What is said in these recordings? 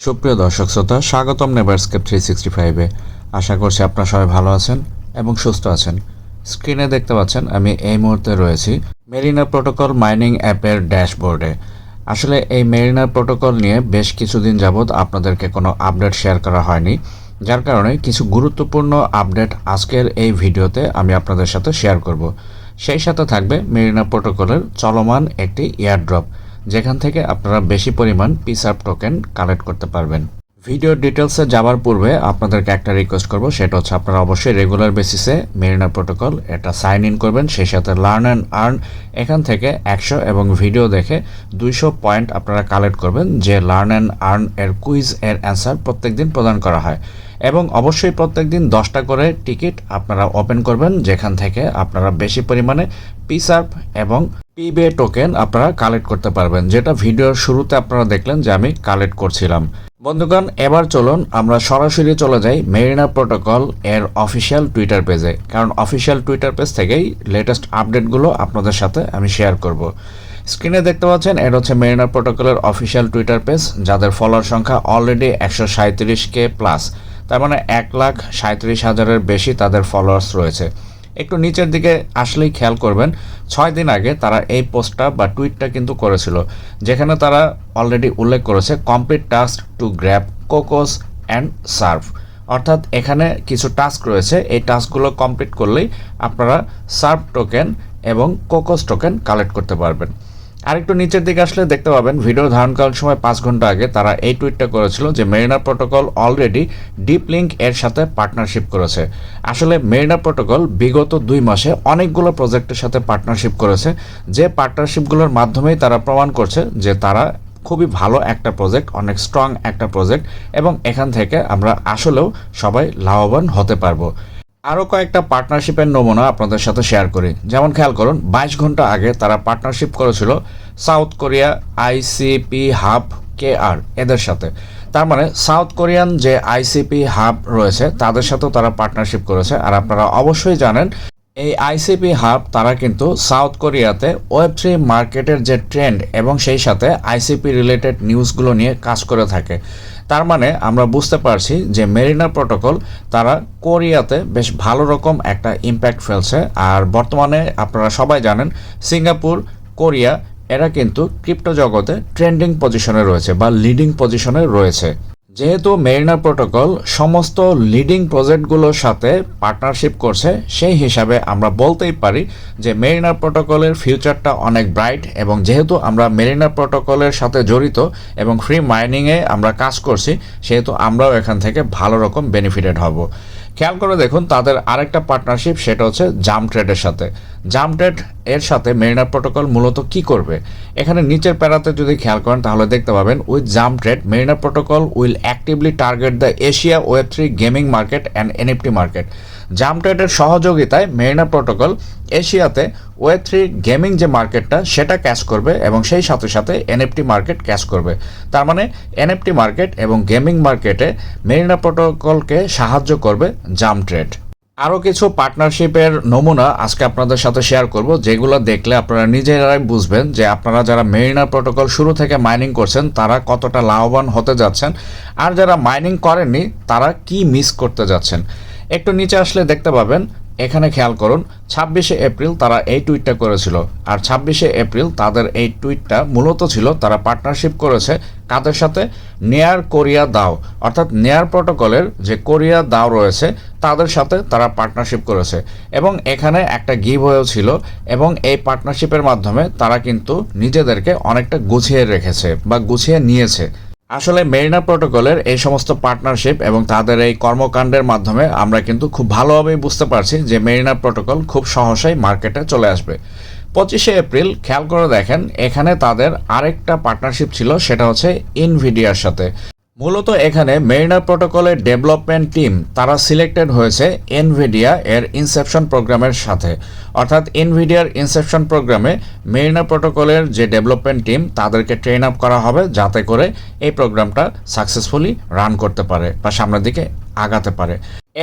সুপ্রিয় দর্শক শ্রোতা, স্বাগতম নেভারস্কেপ থ্রি সিক্সটি ফাইভে আশা করছি আপনারা সবাই ভালো আছেন এবং সুস্থ আছেন। স্ক্রিনে দেখতে পাচ্ছেন, আমি এই মুহূর্তে রয়েছি মেরিনা প্রোটোকল মাইনিং অ্যাপের ড্যাশবোর্ডে আসলে এই মেরিনা প্রোটোকল নিয়ে বেশ কিছুদিন যাবৎ আপনাদেরকে কোনো আপডেট শেয়ার করা হয়নি। যার কারণে কিছু গুরুত্বপূর্ণ আপডেট আজকের এই ভিডিওতে আমি আপনাদের সাথে শেয়ার করব। সেই সাথে থাকবে মেরিনা প্রোটোকলের চলমান একটি এয়ারড্রপ যেখান থেকে আপনারা বেশি পরিমাণ পিসআপ টোকেন কালেক্ট করতে পারবেন। ভিডিও ডিটেলসে যাওয়ার পূর্বে আপনাদেরকে একটা রিকোয়েস্ট করব, সেটা হচ্ছে আপনারা অবশ্যই রেগুলার বেসিসে মেরিনা প্রোটোকল এটা সাইন ইন করবেন, সেই সাথে লার্ন অ্যান্ড আর্ন এখান থেকে একশো এবং ভিডিও দেখে দুইশো পয়েন্ট আপনারা কালেক্ট করবেন, যে লার্ন অ্যান্ড আর্ন এর কুইজ এর অ্যান্সার প্রত্যেক দিন প্রদান করা হয়। এবং অবশ্যই প্রত্যেক দিন দশটা করে টিকিট আপনারা ওপেন করবেন, যেখান থেকে আপনারা বেশি পরিমাণে পিসার্প এবং পিবে টোকেন আপনারা কালেক্ট করতে পারবেন। যেটা ভিডিওর শুরুতে আপনারা দেখলেন যে আমি কালেক্ট করছিলাম। বন্ধুগণ, এবার চলুন আমরা সরাসরি চলে যাই মেরিনা প্রোটোকল এর অফিসিয়াল টুইটার পেজে কারণ অফিসিয়াল টুইটার পেজ থেকেই লেটেস্ট আপডেটগুলো আপনাদের সাথে আমি শেয়ার করব। স্ক্রিনে দেখতে পাচ্ছেন, এটা হচ্ছে মেরিনা প্রোটোকলের অফিসিয়াল টুইটার পেজ যাদের ফলোয়ার সংখ্যা অলরেডি একশো সাঁত্রিশ কে প্লাস তার মানে এক লাখ সাঁত্রিশ হাজারের বেশি তাদের ফলোয়ার্স রয়েছে। একটু নিচের দিকে আসলেই খেয়াল করবেন, ছয় দিন আগে তারা এই পোস্টটা বা টুইটটা কিন্তু করেছিল, যেখানে তারা অলরেডি উল্লেখ করেছে complete task to grab Cocos and serve অর্থাৎ এখানে কিছু টাস্ক রয়েছে, এই টাস্কগুলো কমপ্লিট করলেই আপনারা সার্ভ টোকেন এবং কোকোস টোকেন কালেক্ট করতে পারবেন। আরেকটু নিচের দিকে আসলে দেখতে পাবেন, ভিডিও ধারণকালীন সময় পাঁচ ঘণ্টা আগে তারা এই টুইটটা করেছিল যে Marina Protocol already deep link এর সাথে পার্টনারশিপ করেছে। আসলে মেরিনা প্রোটোকল বিগত দুই মাসে অনেকগুলো প্রজেক্টের সাথে পার্টনারশিপ করেছে, যে পার্টনারশিপগুলোর মাধ্যমেই তারা প্রমাণ করছে যে তারা খুবই ভালো একটা প্রজেক্ট অনেক স্ট্রং একটা প্রজেক্ট এবং এখান থেকে আমরা আসলেও সবাই লাভবান হতে পারব। আরও কয়েকটা পার্টনারশিপের নমুনা আপনাদের সাথে শেয়ার করি। যেমন খেয়াল করুন, বাইশ ঘণ্টা আগে তারা পার্টনারশিপ করেছিল সাউথ কোরিয়া আইসিপি হাব কে আর এদের সাথে। তার মানে সাউথ কোরিয়ান যে আইসিপি হাব রয়েছে, তাদের সাথেও তারা পার্টনারশিপ করেছে। আর আপনারা অবশ্যই জানেন এই আইসিপি হাব, তারা কিন্তু সাউথ কোরিয়াতে ওয়েব থ্রি মার্কেটের যে ট্রেন্ড এবং সেই সাথে আইসিপি রিলেটেড নিউজগুলো নিয়ে কাজ করে থাকে। তার মানে আমরা বুঝতে পারছি যে মেরিনা প্রোটোকল, তারা কোরিয়াতে বেশ ভালো রকম একটা ইম্প্যাক্ট ফেলছে। আর বর্তমানে আপনারা সবাই জানেন, সিঙ্গাপুর, কোরিয়া, এরা কিন্তু ক্রিপ্টো জগতে ট্রেন্ডিং পজিশনে রয়েছে বা লিডিং পজিশনে রয়েছে। যেহেতু মেরিনা প্রোটোকল সমস্ত লিডিং প্রজেক্টগুলোর সাথে পার্টনারশিপ করছে, সেই হিসাবে আমরা বলতেই পারি যে মেরিনা প্রোটোকলের ফিউচারটা অনেক ব্রাইট এবং যেহেতু আমরা মেরিনা প্রোটোকলের সাথে জড়িত এবং ফ্রি মাইনিংয়ে আমরা কাজ করছি, সেহেতু আমরাও এখান থেকে ভালো রকম বেনিফিটেড হব। খেয়াল করে দেখুন, তাদের আরেকটা পার্টনারশিপ সেটা হচ্ছে জাম ট্রেডের সাথে। জাম ট্রেড এর সাথে মেরিনা প্রোটোকল মূলত কি করবে? এখানে নিচের প্যারাতে যদি খেয়াল করেন, তাহলে দেখতে পাবেন with Jam Trade Marina Protocol will actively target the Asia web three gaming market and NFT market. Jam ট্রেডের সহযোগিতায় মেরিনা প্রোটোকল এশিয়াতে ওয়েব থ্রি গেমিং যে মার্কেটটা, সেটা ক্যাশ করবে এবং সেই সাথে সাথে এনএফটি মার্কেট ক্যাশ করবে। তার মানে এনএফটি মার্কেট এবং গেমিং মার্কেটে মেরিনা প্রোটোকলকে সাহায্য করবে জাম ট্রেড আরও কিছু পার্টনারশিপের নমুনা আজকে আপনাদের সাথে শেয়ার করব, যেগুলো দেখলে আপনারা নিজেরাই বুঝবেন যে আপনারা যারা মেরিনা প্রোটোকল শুরু থেকে মাইনিং করছেন, তারা কতটা লাভবান হতে যাচ্ছেন। আর যারা মাইনিং করেননি, তারা কি মিস করতে যাচ্ছেন। একটু নিচে আসলে দেখতে পাবেন, এখানে খেয়াল করুন, ছাব্বিশে এপ্রিল তারা এই টুইটটা করেছিল। আর ছাব্বিশে এপ্রিল তাদের এই টুইটটা মূলত ছিল, তারা পার্টনারশিপ করেছে কাদের সাথে? নেয়ার কোরিয়া দাও। অর্থাৎ নেয়ার প্রোটোকলের যে কোরিয়া দাও রয়েছে, তাদের সাথে তারা পার্টনারশিপ করেছে। এবং এখানে একটা গিভ হয়েও ছিল, এবং এই পার্টনারশিপের মাধ্যমে তারা কিন্তু নিজেদেরকে অনেকটা গুছিয়ে রেখেছে বা গুছিয়ে নিয়েছে। আসলে মেরিনা প্রোটোকলের এই সমস্ত পার্টনারশিপ এবং তাদের এই কর্মকাণ্ডের মাধ্যমে আমরা কিন্তু খুব ভালোভাবেই বুঝতে পারছি যে মেরিনা প্রোটোকল খুব সহসাই মার্কেটে চলে আসবে। পঁচিশে এপ্রিল, খেয়াল করে দেখেন, এখানে তাদের আরেকটা পার্টনারশিপ ছিল, সেটা হচ্ছে ইনভিডিয়ার সাথে। মূলত এখানে মেরিনা প্রোটোকলের ডেভেলপমেন্ট টিম তারা সিলেক্টেড হয়েছে এনভিডিয়া এর ইনসেপশন প্রোগ্রামের সাথে। অর্থাৎ এনভিডিয়ার ইনসেপশন প্রোগ্রামে মেরিনা প্রোটোকলের যে ডেভেলপমেন্ট টিম তাদেরকে ট্রেন আপ করা হবে যাতে করে এই প্রোগ্রামটা সাকসেসফুলি রান করতে পারে বা সামনের দিকে আগাতে পারে।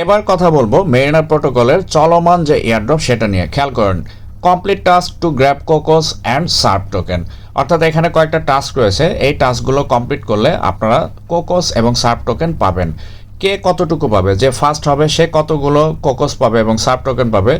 এবার কথা বলব মেরিনা প্রোটোকলের চলমান যে এয়ারড্রপ সেটা নিয়ে। খেয়াল করেন complete task to grab Cocos and serve token অর্থাৎ এখানে কয়েকটা টাস্ক রয়েছে। এই টাস্কগুলো কমপ্লিট করলে আপনারা কোকোস এবং সার্ভ টোকেন পাবেন। কে কতটুকু পাবে? যে ফার্স্ট হবে, সে কতগুলো কোকোস পাবে এবং সাব টোকেন পাবে?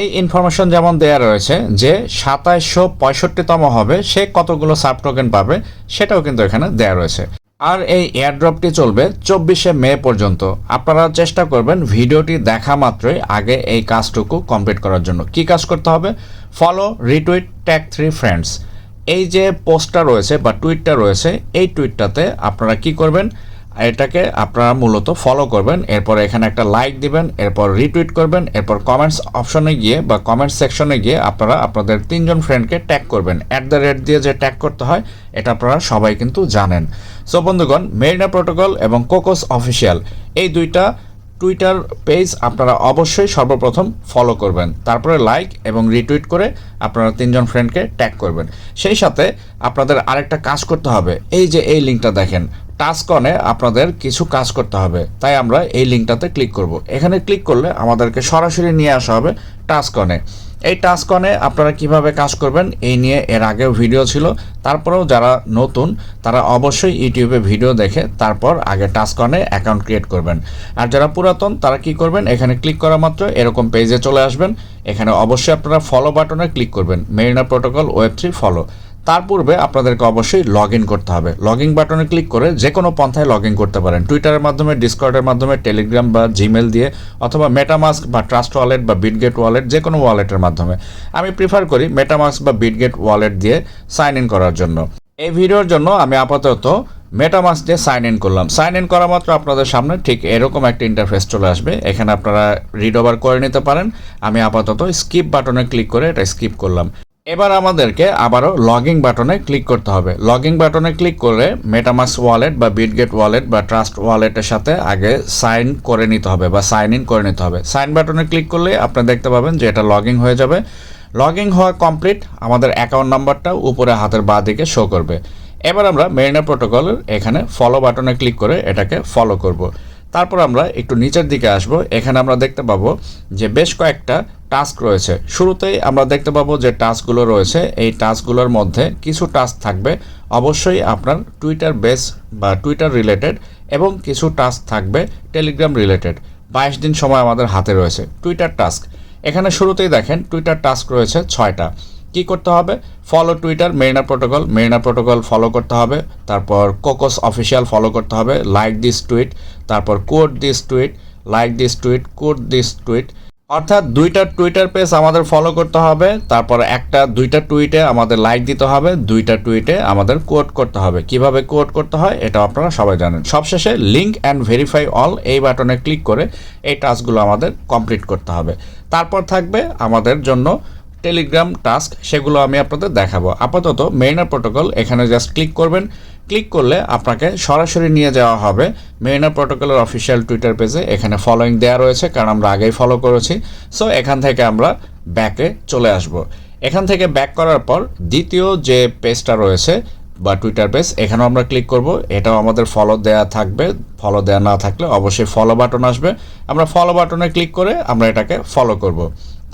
এই ইনফরমেশন যেমন দেয়া রয়েছে যে সাতাইশশো পঁয়ষট্টিতম হবে, সে কতগুলো সাব টোকেন পাবে, সেটাও কিন্তু এখানে দেয়া রয়েছে। আর এই এয়ারড্রপটি চলবে চব্বিশে মে পর্যন্ত। আপনারা চেষ্টা করবেন ভিডিওটি দেখা মাত্রই আগে এই কাজটুকু কমপ্লিট করার জন্য। কি কাজ করতে হবে? Follow retweet tag three friends এই যে পোস্টটা রয়েছে বা টুইটটা রয়েছে, এই টুইটটাতে আপনারা কি করবেন? এটাকে আপনারা মূলত ফলো করবেন, এরপর এখানে একটা লাইক দিবেন, এরপর রিটুইট করবেন, এরপর কমেন্টস অপশনে গিয়ে বা কমেন্টস সেকশনে গিয়ে আপনারা আপনাদের তিনজন ফ্রেন্ডকে ট্যাগ করবেন। অ্যাট দ্য রেট দিয়ে যে ট্যাগ করতে হয়, এটা আপনারা সবাই কিন্তু জানেন। সো বন্ধুগণ, মেরিনা প্রোটোকল এবং কোকোস অফিসিয়াল, এই দুইটা টুইটার পেজ আপনারা অবশ্যই সর্বপ্রথম ফলো করবেন। তারপরে লাইক এবং রিটুইট করে আপনারা তিনজন ফ্রেন্ডকে ট্যাগ করবেন। সেই সাথে আপনাদের আরেকটা কাজ করতে হবে। এই যে এই লিঙ্কটা দেখেন টাস্কনে আপনাদের কিছু কাজ করতে হবে। তাই আমরা এই লিঙ্কটাতে ক্লিক করব। এখানে ক্লিক করলে আমাদেরকে সরাসরি নিয়ে আসা হবে টাস্কনে এই টাস্কনে আপনারা কীভাবে কাজ করবেন, এই নিয়ে এর আগেও ভিডিও ছিল। তারপরেও যারা নতুন, তারা অবশ্যই ইউটিউবে ভিডিও দেখে তারপর আগে টাস্কনে অ্যাকাউন্ট ক্রিয়েট করবেন। আর যারা পুরাতন, তারা কি করবেন, এখানে ক্লিক করা মাত্র, এরকম পেজে চলে আসবেন। এখানে অবশ্যই আপনারা ফলো বাটনে ক্লিক করবেন। Marina Protocol web three follow তার পূর্বে আপনাদেরকে অবশ্যই লগ ইন করতে হবে। লগ ইন বাটনে ক্লিক করে যে কোনো পন্থায় লগ ইন করতে পারেন। টুইটারের মাধ্যমে ডিসকর্ডের মাধ্যমে টেলিগ্রাম বা জিমেল দিয়ে, অথবা মেটামাস্ক বা ট্রাস্ট ওয়ালেট বা বিটগেট ওয়ালেট যে কোনো ওয়ালেটের মাধ্যমে। আমি প্রিফার করি মেটামাস্ক বা বিটগেট ওয়ালেট দিয়ে সাইন ইন করার জন্য। এই ভিডিওর জন্য আমি আপাতত মেটামাস দিয়ে সাইন ইন করলাম। সাইন ইন করা মাত্র আপনাদের সামনে, ঠিক এরকম একটা ইন্টারফেস চলে আসবে। এখানে আপনারা রিড ওভার করে নিতে পারেন। আমি আপাতত স্কিপ বাটনে ক্লিক করে এটা স্কিপ করলাম। এবার আমাদেরকে আবারও লগিং বাটনে ক্লিক করতে হবে। লগিং বাটনে ক্লিক করে মেটামাস ওয়ালেট বা বিটগেট ওয়ালেট বা ট্রাস্ট ওয়ালেটের সাথে আগে সাইন করে নিতে হবে বা সাইন ইন করে নিতে হবে। সাইন বাটনে ক্লিক করলে আপনি দেখতে পাবেন যে এটা লগিং হয়ে যাবে। লগিং হওয়া কমপ্লিট আমাদের অ্যাকাউন্ট নাম্বারটা উপরে হাতের বাঁ দিকে শো করবে। এবার আমরা মেরিনা প্রোটোকলের এখানে ফলো বাটনে ক্লিক করে এটাকে ফলো করব। তারপর আমরা একটু নিচের দিকে আসব। এখানে আমরা দেখতে পাবো যে বেশ কয়েকটা টাস্ক রয়েছে। শুরুতেই আমরা দেখতে পাবো যে টাস্কগুলো রয়েছে। এই টাস্কগুলোর মধ্যে কিছু টাস্ক থাকবে। অবশ্যই আপনার টুইটার বেস বা টুইটার রিলেটেড এবং কিছু টাস্ক থাকবে টেলিগ্রাম রিলেটেড বাইশ দিন সময় আমাদের হাতে রয়েছে টুইটার টাস্ক এখানে শুরুতেই দেখেন টুইটার টাস্ক রয়েছে ছয়টা। কি করতে হবে? Follow Twitter Marina Protocol Marina Protocol follow করতে হবে। তারপর কোকোস অফিসিয়াল ফলো করতে হবে। লাইক দিস টুইট তারপর quote this tweet like this tweet quote this tweet অর্থাৎ দুইটা টুইটার পেজ আমাদের ফলো করতে হবে। তারপর একটা, দুইটা টুইটে আমাদের লাইক দিতে হবে। দুইটা টুইটে আমাদের কোড করতে হবে। কীভাবে কোড করতে হয়? এটা আপনারা সবাই জানেন। সবশেষে লিঙ্ক অ্যান্ড ভেরিফাই অল এই বাটনে ক্লিক করে এই টাস্কগুলো আমাদের কমপ্লিট করতে হবে। তারপর থাকবে আমাদের জন্য টেলিগ্রাম টাস্ক, সেগুলো আমি আপনাদের দেখাবো। আপাতত মেরিনা প্রোটোকল এখানে জাস্ট ক্লিক করবেন। ক্লিক করলে আপনাকে সরাসরি নিয়ে যাওয়া হবে মেরিনা প্রোটোকলের অফিসিয়াল টুইটার পেজে এখানে ফলোয়িং দেওয়া রয়েছে, কারণ আমরা আগেই ফলো করেছি। সো এখান থেকে আমরা ব্যাকে চলে আসব। এখান থেকে ব্যাক করার পর দ্বিতীয় যে পেজটা রয়েছে বা টুইটার পেজ এখানেও আমরা ক্লিক করব। এটাও আমাদের ফলো দেওয়া থাকবে। ফলো দেওয়া না থাকলে অবশ্যই ফলো বাটন আসবে। আমরা ফলো বাটনে ক্লিক করে আমরা এটাকে ফলো করব।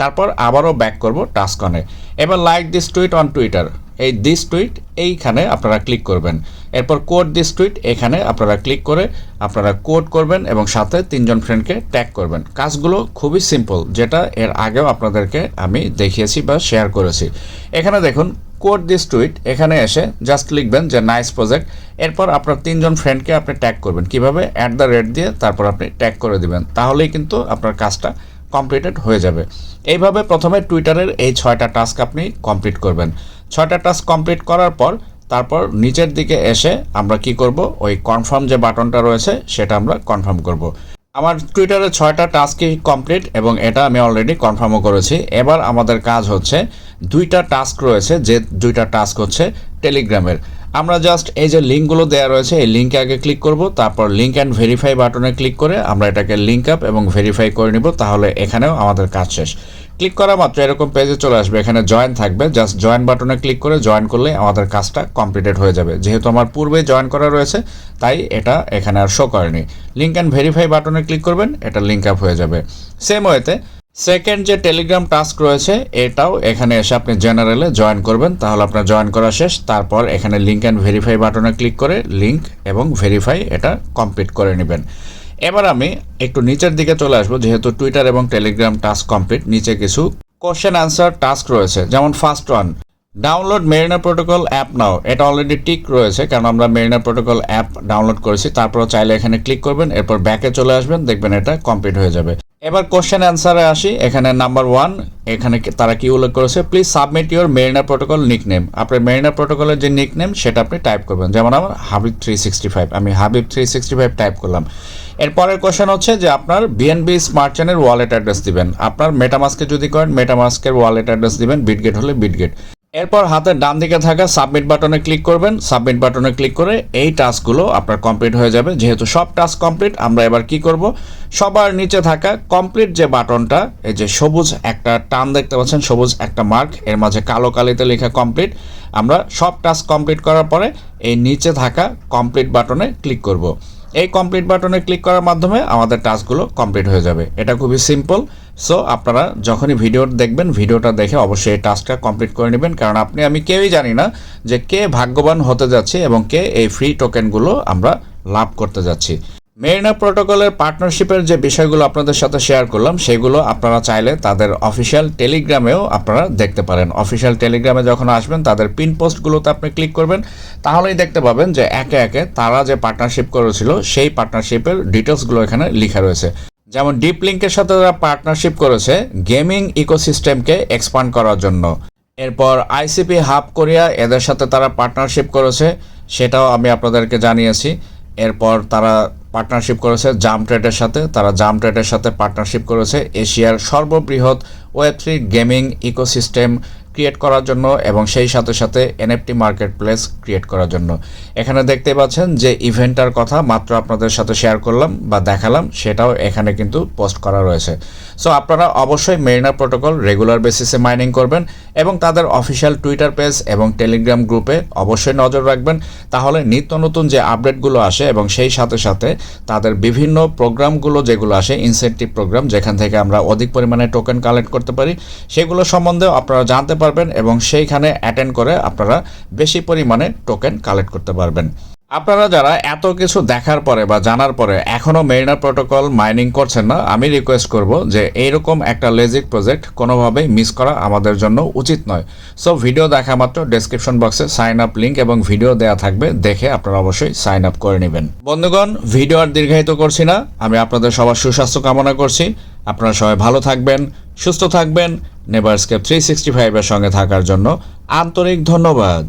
তারপর আবারও ব্যাক করব টাস্কনে এবার like this tweet on Twitter এই দিস টুইট এইখানে আপনারা ক্লিক করবেন। এরপর কোড দিস টুইট এখানে আপনারা ক্লিক করে আপনারা কোড করবেন এবং সাথে তিনজন ফ্রেন্ডকে ট্যাগ করবেন। কাজগুলো খুবই সিম্পল যেটা এর আগেও আপনাদেরকে আমি দেখিয়েছি বা শেয়ার করেছি। এখানে দেখুন কোড দিস টুইট এখানে এসে জাস্ট লিখবেন যে নাইস প্রজেক্ট এরপর আপনার তিনজন ফ্রেন্ডকে আপনি ট্যাগ করবেন। কীভাবে? অ্যাট দ্য রেট দিয়ে তারপর আপনি ট্যাগ করে দিবেন। তাহলেই কিন্তু আপনার কাজটা কমপ্লিটেড হয়ে যাবে। এইভাবে প্রথমে টুইটারের এই ছয়টা টাস্ক আপনি কমপ্লিট করবেন। ছয়টা টাস্ক কমপ্লিট করার পর তারপর নিচের দিকে এসে আমরা কি করব? ওই কনফার্ম যে বাটনটা রয়েছে, সেটা আমরা কনফার্ম করব। আমার টুইটারে ছয়টা টাস্কই কমপ্লিট এবং এটা আমি অলরেডি কনফার্মও করেছি। এবার আমাদের কাজ হচ্ছে, দুইটা টাস্ক রয়েছে, যে দুইটা টাস্ক হচ্ছে টেলিগ্রামের আমরা জাস্ট এই যে লিঙ্কগুলো দেওয়া রয়েছে, এই লিঙ্কে আগে ক্লিক করব, তারপর লিঙ্ক অ্যান্ড ভেরিফাই বাটনে ক্লিক করে আমরা এটাকে লিঙ্ক আপ এবং ভেরিফাই করে নিব, তাহলে এখানেও আমাদের কাজ শেষ। ক্লিক করা মাত্র এরকম পেজে চলে আসবে, এখানে জয়েন থাকবে জাস্ট জয়েন বাটনে ক্লিক করে জয়েন করলে আমাদের কাজটা কমপ্লিটেড হয়ে যাবে। যেহেতু আমার পূর্বে জয়েন করা রয়েছে, তাই এটা এখানে আর শো করেনি। লিঙ্ক অ্যান্ড ভেরিফাই বাটনে ক্লিক করবেন, এটা লিঙ্ক আপ হয়ে যাবে। সেম ওয়েতে সেকেন্ড যে টেলিগ্রাম টাস্ক রয়েছে, এটাও এখানে এসে আপনি জেনারেলে জয়েন করবেন। তাহলে আপনার জয়েন করা শেষ। তারপর এখানে লিঙ্ক অ্যান্ড ভেরিফাই বাটনে ক্লিক করে লিঙ্ক এবং ভেরিফাই এটা কমপ্লিট করে নেবেন। এবার আমি একটু নিচের দিকে চলে আসব, যেহেতু টুইটার এবং টেলিগ্রাম টাস্ক কমপ্লিট নিচে কিছু কোশ্চেন অ্যান্সার টাস্ক রয়েছে, যেমন first one download Marina Protocol app now এটা অলরেডি টিক রয়েছে, কারণ আমরা মেরিনা প্রোটোকল অ্যাপ ডাউনলোড করেছি। তারপর চাইলে এখানে ক্লিক করবেন, এরপর ব্যাকে চলে আসবেন, দেখবেন এটা কমপ্লিট হয়ে যাবে। এবার কোশ্চেন অ্যান্সারে আসি। এখানে নাম্বার ওয়ান এখানে তারা কি উল্লেখ করেছে? Please submit your Marina Protocol nickname আপনার মেরিনা প্রোটোকলের যে নিকনেম সেটা আপনি টাইপ করবেন। যেমন আমার হাবিব থ্রি সিক্সটি ফাইভ আমি Habib three sixty five type করলাম। এরপরের কোশ্চেন হচ্ছে যে আপনার বিএনবি স্মার্ট চেনের ওয়ালেট অ্যাড্রেস দিবেন। আপনার মেটামাস্কে যদি করেন মেটামাস্কের ওয়ালেট অ্যাড্রেস দিবেন। বিটগেট হলে বিটগেট এরপর হাতের ডান দিকে থাকা সাবমিট বাটনে ক্লিক করবেন। সাবমিট বাটনে ক্লিক করে এই টাস্কগুলো আপনার কমপ্লিট হয়ে যাবে। যেহেতু সব টাস্ক কমপ্লিট, আমরা এবার কি করব? সবার নিচে থাকা কমপ্লিট যে বাটনটা, এই যে সবুজ একটা টান দেখতে পাচ্ছেন, সবুজ একটা মার্ক, এর মাঝে কালো কালিতে লেখা কমপ্লিট। আমরা সব টাস্ক কমপ্লিট করার পরে এই নিচে থাকা কমপ্লিট বাটনে ক্লিক করব। এই কমপ্লিট বাটনে ক্লিক করার মাধ্যমে আমাদের টাস্কগুলো কমপ্লিট হয়ে যাবে। এটা খুবই সিম্পল সো আপনারা যখনই ভিডিও দেখবেন ভিডিওটা দেখে অবশ্যই এই টাস্কটা কমপ্লিট করে নেবেন। কারণ আপনি, আমি কেউই জানি না যে কে ভাগ্যবান হতে যাচ্ছে এবং কে এই ফ্রি টোকেনগুলো আমরা লাভ করতে যাচ্ছি। মেরিনা প্রোটোকলের পার্টনারশিপের যে বিষয়গুলো আপনাদের সাথে শেয়ার করলাম, সেগুলো আপনারা চাইলে তাদের অফিসিয়াল টেলিগ্রামেও আপনারা দেখতে পারেন। অফিসিয়াল টেলিগ্রামে যখন আসবেন, তাদের পিন পোস্টগুলোতে আপনি ক্লিক করবেন। তাহলেই দেখতে পাবেন যে একে একে তারা যে পার্টনারশিপ করেছিল, সেই পার্টনারশিপের ডিটেলসগুলো এখানে লেখা রয়েছে। যেমন ডিপ লিঙ্কের সাথে তারা পার্টনারশিপ করেছে, গেমিং ইকোসিস্টেমকে এক্সপান্ড করার জন্য। এরপর আইসিপি হাব কোরিয়া, এদের সাথে তারা পার্টনারশিপ করেছে, সেটাও আমি আপনাদেরকে জানিয়েছি। এরপর তারা পার্টনারশিপ করেছে জাম ট্রেডের সাথে। তারা জাম ট্রেডের সাথে পার্টনারশিপ করেছে এশিয়ার সর্ববৃহৎ web three gaming ecosystem create করার জন্য এবং সেই সাথে সাথে এনএফটি মার্কেট প্লেস ক্রিয়েট করার জন্য। এখানে দেখতে পাচ্ছেন যে ইভেন্টটার কথা মাত্র আপনাদের সাথে শেয়ার করলাম বা দেখালাম, সেটাও এখানে কিন্তু পোস্ট করা রয়েছে। সো আপনারা অবশ্যই মেরিনা প্রোটোকল রেগুলার বেসিসে মাইনিং করবেন এবং তাদের অফিসিয়াল টুইটার পেজ এবং টেলিগ্রাম গ্রুপে অবশ্যই নজর রাখবেন। তাহলে নিত্য নতুন যে আপডেটগুলো আসে এবং সেই সাথে সাথে তাদের বিভিন্ন প্রোগ্রামগুলো যেগুলো আসে ইনসেন্টিভ প্রোগ্রাম যেখান থেকে আমরা অধিক পরিমাণে টোকেন কালেক্ট করতে পারি, সেগুলো সম্বন্ধেও আপনারা জানতে পারবেন এবং সেইখানে অ্যাটেন্ড করে আপনারা বেশি পরিমাণে টোকেন কালেক্ট করতে পারবেন। আপনারা যারা এত কিছু দেখার পরে বা জানার পরে এখনও মেরিনা প্রোটোকল মাইনিং করছেন না, আমি রিকোয়েস্ট করব যে এইরকম একটা লেজিক প্রজেক্ট কোনোভাবেই মিস করা আমাদের জন্য উচিত নয়। সো ভিডিও দেখা মাত্র ডেসক্রিপশন বক্সে সাইন আপ লিঙ্ক এবং ভিডিও দেওয়া থাকবে, দেখে আপনারা অবশ্যই সাইন আপ করে নেবেন। বন্ধুগণ ভিডিও আর দীর্ঘায়িত করছি না, আমি আপনাদের সবার সুস্বাস্থ্য কামনা করছি। আপনারা সবাই ভালো থাকবেন সুস্থ থাকবেন নেভারস্কেপ থ্রি সিক্সটি ফাইভের সঙ্গে থাকার জন্য আন্তরিক ধন্যবাদ।